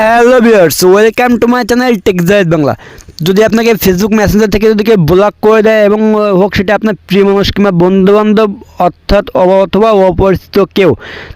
Hello viewers welcome to my channel Techzide Bangla যদি আপনাকে Facebook Messenger থেকে যদি কেউ ব্লক করে দেয় এবং হোক সেটা আপনার প্রিয় মানুষ কিংবা বন্ধুবান্ধব, অর্থাৎ অথবা অপরিচিত কেউ,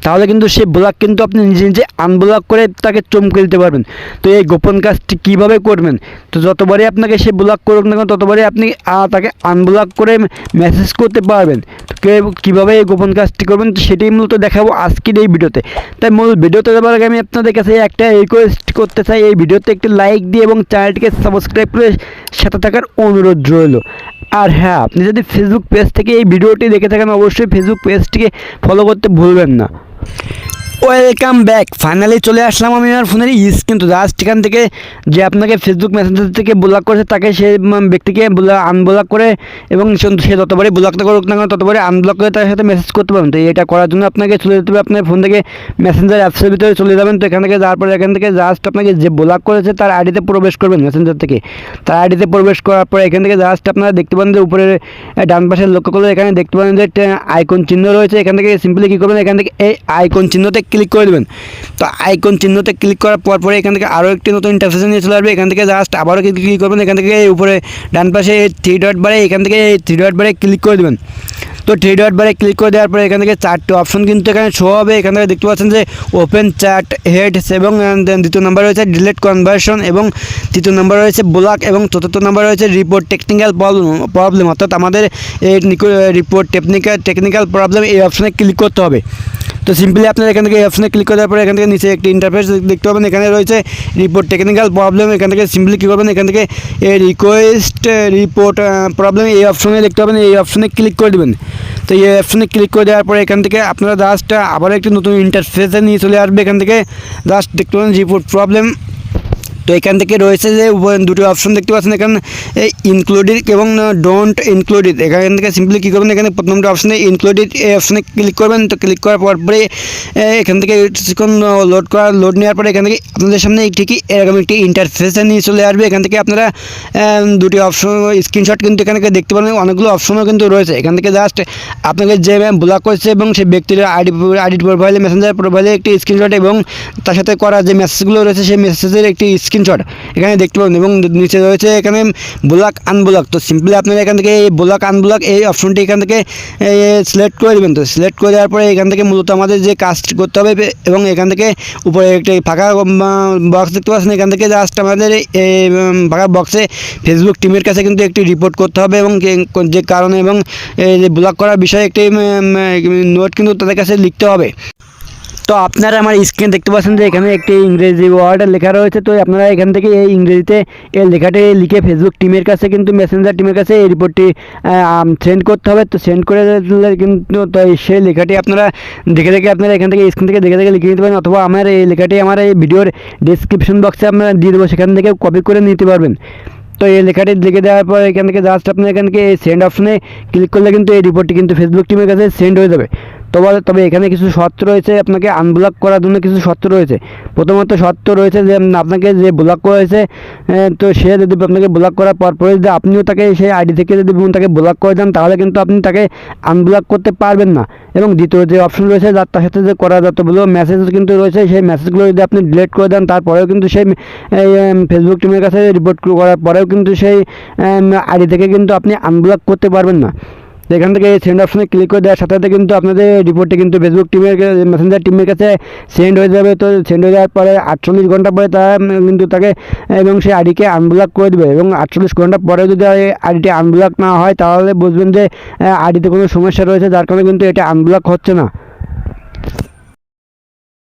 তাহলে কিন্তু সেই ব্লক কিন্তু আপনি নিজে নিজে আনব্লক করে তাকে চমকে দিতে পারবেন। তো এই গোপন কাজটি কীভাবে করবেন? তো যতবারই আপনাকে সে ব্লক করুক না কেন ততবারই আপনি তাকে আনব্লক করে মেসেজ করতে পারবেন। তো কে- কীভাবে এই গোপন কাজটি করবেন সেটাই মূলত দেখাবো আজকের এই ভিডিওতে। তাই মূল ভিডিওতে যাবার আগে আমি আপনাদের কাছে একটা রিকোয়েস্ট করতে চাই। এই ভিডিওতে একটি লাইক দিয়ে এবং চ্যানেলটিকে সাবস্ক্রাইব করে সাথে থাকার অনুরোধ রইল। আর হ্যাঁ আপনি যদি ফেসবুক পেজ থেকে এই ভিডিওটি দেখে থাকেন, অবশ্যই ফেসবুক পেজটিকে ফলো করতে ভুলবেন না। ওয়েলকাম ব্যাক ফাইনালি চলে আসলাম আমি আমার ফোনের স্ক্রিন কিন্তু জাস্ট এখান থেকে যে আপনাকে ফেসবুক মেসেঞ্জার থেকে ব্লক করেছে, তাকে সে ব্যক্তিকে আনব্লক করে এবং সে- যতবারই ব্লকটা করুক না কেন, ততবারই আনব্লক করে তার সাথে মেসেজ করতে পারবেন। তো এটা করার জন্য আপনাকে চলে যেতে হবে, আপনার ফোন থেকে মেসেঞ্জার অ্যাপসের ভিতরে চলে যাবেন। তো এখান থেকে যাওয়ার পরে এখান থেকে জাস্ট আপনাকে যে ব্লক করেছে, তার আইডিতে প্রবেশ করবেন মেসেঞ্জার থেকে। তার আইডিতে প্রবেশ করার পরে এখান থেকে জাস্ট আপনারা দেখতে পান যে উপরে ডান পাশে লক্ষ্য করলে এখানে দেখতে পান যে আইকন চিহ্ন রয়েছে। এখান থেকে সিম্পলি কী করবেন? এখান থেকে এই আইকন চিহ্নতে ক্লিক করে দেবেন। তো আইকন চিহ্নতে ক্লিক করার পর পরে এখান থেকে আরও একটি নতুন ইন্টারফেসে নিয়ে চলে আসবে। এখান থেকে জাস্ট আবারও ক্লিক করবেন। এখান থেকে উপরে ডান পাশে থ্রি ডট বারে এখান থেকে থ্রি ডট বারে ক্লিক করে দেবেন। তো থ্রি ডট বারে ক্লিক করে দেওয়ার পরে এখান থেকে চারটে অপশন কিন্তু এখানে শো হবে। এখান থেকে দেখতে পাচ্ছেন যে ওপেন চ্যাট হেডস এবং দ্বিতীয় নাম্বার রয়েছে ডিলেট কনভার্সন এবং তৃতীয় নাম্বার রয়েছে ব্লক এবং চতুর্থ নাম্বার রয়েছে রিপোর্ট টেকনিক্যাল প্রবলেম অর্থাৎ আমাদের এই রিপোর্ট টেকনিক্যাল টেকনিক্যাল প্রবলেম এই অপশনে ক্লিক করতে হবে। তো সিম্পলি আপনার এখান থেকে অপশনে ক্লিক করার পরে এখান থেকে নিচে একটি ইন্টারফেস দেখতে পাবেন। এখানে রয়েছে রিপোর্ট টেকনিক্যাল প্রবলেম এখান থেকে সিম্পলি কী করবেন? এখান থেকে এই রিকোয়েস্ট রিপোর্ট প্রবলেম এই অপশনে দেখতে পাবেন। এই অপশনে ক্লিক করে দেবেন। তো এই অপশনে ক্লিক করে দেওয়ার পরে এখান থেকে আপনারা জাস্ট আবার একটি নতুন ইন্টারফেসে নিয়ে চলে আসবে। এখান থেকে জাস্ট দেখতে পাবেন রিপোর্ট প্রবলেম তো এখান থেকে রয়েছে যে দুটো অপশন দেখতে পাচ্ছেন। এখানে ইনক্লুডেড এবং ডোন্ট ইনক্লুডেড এখান থেকে সিম্পলি কী করবেন? এখানে প্রথমটা অপশনে ইনক্লুডেড এই অপশনে ক্লিক করবেন। তো ক্লিক করার পর পরে এখান থেকে কিছুক্ষণ লোড করা লোড নেওয়ার পরে এখান থেকে আপনাদের সামনে ঠিকই এরকম একটি ইন্টারফেসে নিয়ে চলে আসবে। এখান থেকে আপনারা দুটি অপশন স্ক্রিনশট কিন্তু এখানে থেকে দেখতে পাবেন অনেকগুলো অপশনও কিন্তু রয়েছে। এখান থেকে জাস্ট আপনাকে যে ব্লক করেছে এবং সেই ব্যক্তির আইডি আইডি প্রোফাইলে মেসেঞ্জার প্রোফাইলে একটি স্ক্রিনশট এবং তার সাথে করা যে মেসেজগুলো রয়েছে, সেই মেসেজের একটি স্ক্রিনশট এখানে দেখতে পাবেন এবং নিচে রয়েছে এখানে ব্লক আনব্লক তো সিম্পলি আপনারা এখান থেকে এই ব্লক আনব্লক এই অপশনটি এখান থেকে সিলেক্ট করে দেবেন। তো সিলেক্ট করে দেওয়ার পরে এখান থেকে মূলত আমাদের যে কাজটি করতে হবে এবং এখান থেকে উপরে একটি ফাঁকা বক্স দেখতে পাচ্ছেন। এখান থেকে জাস্ট আমাদের এই ফাঁকা বক্সে ফেসবুক টিমের কাছে কিন্তু একটি রিপোর্ট করতে হবে এবং যে কারণে এবং ব্লক করার বিষয়ে একটি নোট কিন্তু তাদের কাছে লিখতে হবে। তো আপনারা আমার স্ক্রিনে দেখতে পাচ্ছেন যে এখানে একটি ইংরেজি ওয়ার্ড লেখা রয়েছে। তো আপনারা এখান থেকে এই ইংরেজিতে এই লেখাটি লিখে ফেসবুক টিমের কাছে কিন্তু মেসেঞ্জার টিমের কাছে এই রিপোর্টটি সেন্ড করতে হবে। তো সেন্ড করে দিলে কিন্তু তো সেই লেখাটি আপনারা দেখে দেখে আপনারা এখান থেকে স্ক্রিন থেকে দেখে দেখে লিখে নিতে পারেন অথবা আমার এই লেখাটি আমার এই ভিডিওর ডিসক্রিপশন বক্সে আপনারা দিয়ে দেবো, সেখান থেকে কপি করে নিতে পারবেন। তো এই লেখাটি লিখে দেওয়ার পর এখান থেকে জাস্ট আপনি এখান থেকে সেন্ড অপশনে ক্লিক করলে কিন্তু এই রিপোর্টটি কিন্তু ফেসবুক টিমের কাছে সেন্ড হয়ে যাবে। তবে তবে এখানে কিছু শর্ত রয়েছে, আপনাকে আনব্লক করার জন্য কিছু শর্ত রয়েছে। প্রথমত শর্ত রয়েছে যে আপনাকে যে ব্লক করেছে তো সে যদি আপনাকে ব্লক করার পর পরে যদি আপনিও তাকে সেই আইডি থেকে যদি তাকে ব্লক করে দেন, তাহলে কিন্তু আপনি তাকে আনব্লক করতে পারবেন না। এবং দ্বিতীয় যে অপশন রয়েছে যার তার সাথে যে করা যতগুলো মেসেজ কিন্তু রয়েছে, সেই মেসেজগুলো যদি আপনি ডিলিট করে দেন, তারপরেও কিন্তু সেই ফেসবুক টিমের কাছে রিপোর্ট করার পরেও কিন্তু সেই আইডি থেকে কিন্তু আপনি আনব্লক করতে পারবেন না। এখান থেকে সেন্ড অপশনে ক্লিক করে দেওয়ার সাথে সাথে কিন্তু আপনাদের রিপোর্টটি কিন্তু ফেসবুক টিমের মেসেঞ্জার টিমের কাছে সেন্ড হয়ে যাবে। তো সেন্ড হয়ে যাওয়ার পরে আটচল্লিশ ঘণ্টা পরে তারা কিন্তু তাকে এবং সেই আইডিকে আনব্লক করে দেবে এবং আটচল্লিশ ঘণ্টা পরে যদি আইডিটি আনব্লক না হয়, তাহলে বুঝবেন যে আইডিতে কোনো সমস্যা রয়েছে, যার কারণে কিন্তু এটা আনব্লক হচ্ছে না।